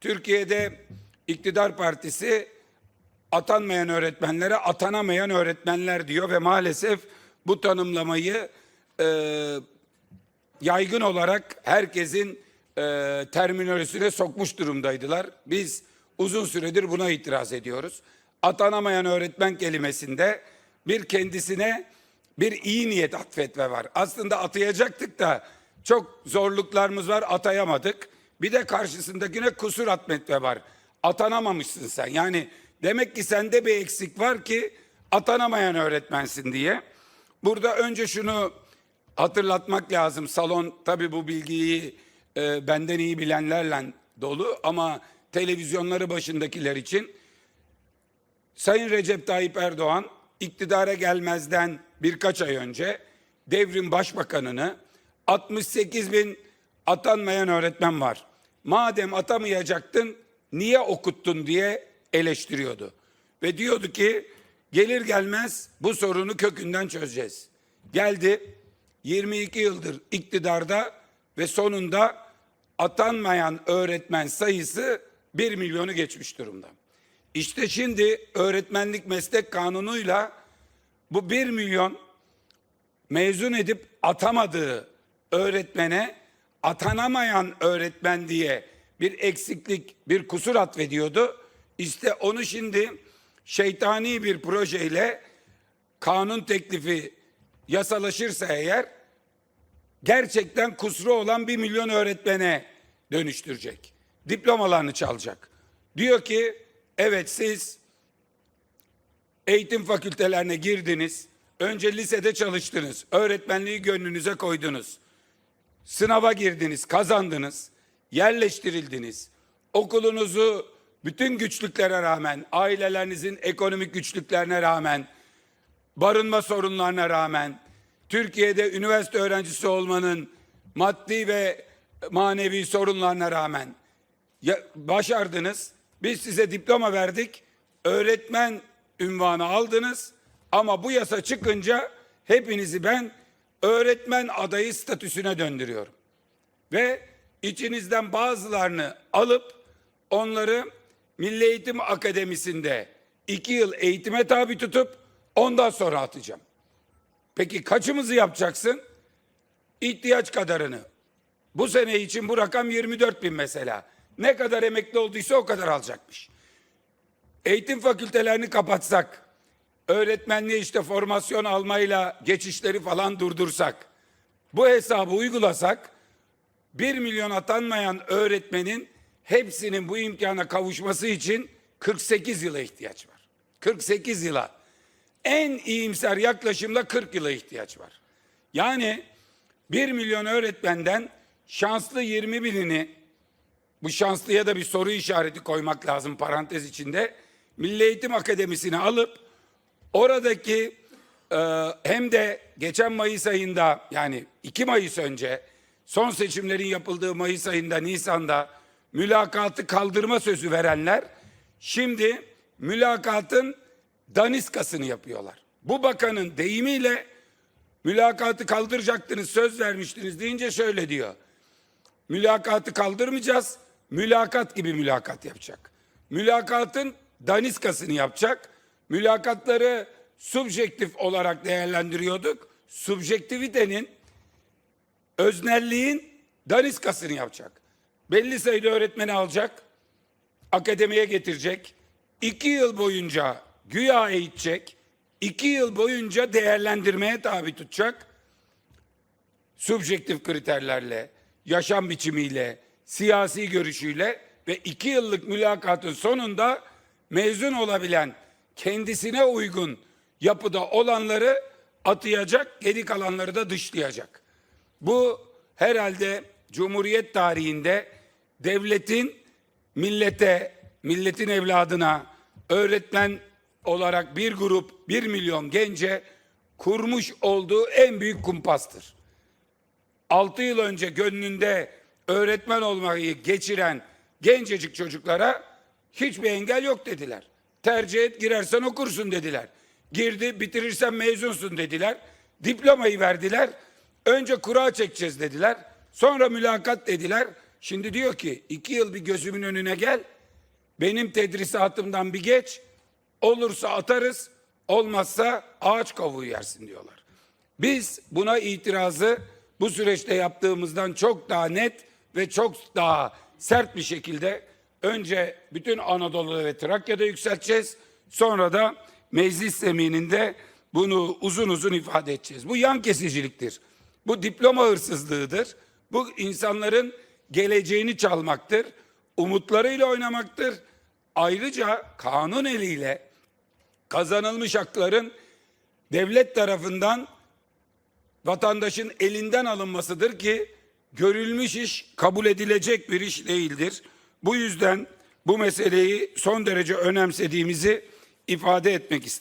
Türkiye'de iktidar partisi atanmayan öğretmenlere atanamayan öğretmenler diyor ve maalesef bu tanımlamayı e, yaygın olarak herkesin e, terminolojisine sokmuş durumdaydılar. Biz uzun süredir buna itiraz ediyoruz. Atanamayan öğretmen kelimesinde bir kendisine bir iyi niyet atfetme var. Aslında atayacaktık da çok zorluklarımız var atayamadık. Bir de karşısındakine kusur atfetme var. Atanamamışsın sen. Yani demek ki sende bir eksik var ki atanamayan öğretmensin diye. Burada önce şunu hatırlatmak lazım. Salon tabii bu bilgiyi e, benden iyi bilenlerle dolu ama televizyonları başındakiler için Sayın Recep Tayyip Erdoğan iktidara gelmezden birkaç ay önce devrim başbakanını 68 bin atanmayan öğretmen var. Madem atamayacaktın niye okuttun diye eleştiriyordu. Ve diyordu ki gelir gelmez bu sorunu kökünden çözeceğiz. Geldi 22 yıldır iktidarda ve sonunda atanmayan öğretmen sayısı 1 milyonu geçmiş durumda. İşte şimdi öğretmenlik meslek kanunuyla bu 1 milyon mezun edip atamadığı öğretmene atanamayan öğretmen diye bir eksiklik, bir kusur atfediyordu. İşte onu şimdi şeytani bir projeyle kanun teklifi yasalaşırsa eğer gerçekten kusuru olan bir milyon öğretmene dönüştürecek. Diplomalarını çalacak. Diyor ki evet siz eğitim fakültelerine girdiniz. Önce lisede çalıştınız. Öğretmenliği gönlünüze koydunuz. Sınava girdiniz, kazandınız. Yerleştirildiniz. Okulunuzu bütün güçlüklere rağmen, ailelerinizin ekonomik güçlüklerine rağmen, barınma sorunlarına rağmen, Türkiye'de üniversite öğrencisi olmanın maddi ve manevi sorunlarına rağmen başardınız. Biz size diploma verdik. Öğretmen ünvanı aldınız. Ama bu yasa çıkınca hepinizi ben öğretmen adayı statüsüne döndürüyorum. Ve içinizden bazılarını alıp onları Milli Eğitim Akademisi'nde iki yıl eğitime tabi tutup ondan sonra atacağım. Peki kaçımızı yapacaksın? İhtiyaç kadarını. Bu sene için bu rakam 24 bin mesela. Ne kadar emekli olduysa o kadar alacakmış. Eğitim fakültelerini kapatsak, öğretmenliği işte formasyon almayla geçişleri falan durdursak, bu hesabı uygulasak 1 milyon atanmayan öğretmenin hepsinin bu imkana kavuşması için 48 yıla ihtiyaç var. 48 yıla. En iyimser yaklaşımda 40 yıla ihtiyaç var. Yani 1 milyon öğretmenden şanslı 20 binini bu şanslıya da bir soru işareti koymak lazım parantez içinde. Milli Eğitim Akademisi'ni alıp oradaki e, hem de geçen Mayıs ayında yani 2 Mayıs önce son seçimlerin yapıldığı Mayıs ayında Nisan'da mülakatı kaldırma sözü verenler şimdi mülakatın daniskasını yapıyorlar. Bu bakanın deyimiyle mülakatı kaldıracaktınız söz vermiştiniz deyince şöyle diyor mülakatı kaldırmayacağız. Mülakat gibi mülakat yapacak. Mülakatın daniskasını yapacak. Mülakatları subjektif olarak değerlendiriyorduk. Subjektivitenin, öznelliğin daniskasını yapacak. Belli sayıda öğretmeni alacak, akademiye getirecek. iki yıl boyunca güya eğitecek. iki yıl boyunca değerlendirmeye tabi tutacak subjektif kriterlerle, yaşam biçimiyle, siyasi görüşüyle ve iki yıllık mülakatın sonunda mezun olabilen, kendisine uygun yapıda olanları atayacak, geri kalanları da dışlayacak. Bu herhalde Cumhuriyet tarihinde devletin millete, milletin evladına, öğretmen olarak bir grup, bir milyon gence kurmuş olduğu en büyük kumpastır. 6 yıl önce gönlünde öğretmen olmayı geçiren gencecik çocuklara hiçbir engel yok dediler. Tercih et girersen okursun dediler. Girdi bitirirsen mezunsun dediler. Diplomayı verdiler. Önce kura çekeceğiz dediler. Sonra mülakat dediler. Şimdi diyor ki iki yıl bir gözümün önüne gel. Benim tedrisatımdan bir geç. Olursa atarız. Olmazsa ağaç kavuğu yersin diyorlar. Biz buna itirazı bu süreçte yaptığımızdan çok daha net ve çok daha sert bir şekilde önce bütün Anadolu'da ve Trakya'da yükselteceğiz. Sonra da meclis zemininde bunu uzun uzun ifade edeceğiz. Bu yan kesiciliktir. Bu diploma hırsızlığıdır. Bu insanların geleceğini çalmaktır. Umutlarıyla oynamaktır. Ayrıca kanun eliyle kazanılmış hakların devlet tarafından vatandaşın elinden alınmasıdır ki görülmüş iş kabul edilecek bir iş değildir. Bu yüzden bu meseleyi son derece önemsediğimizi ifade etmek isterim.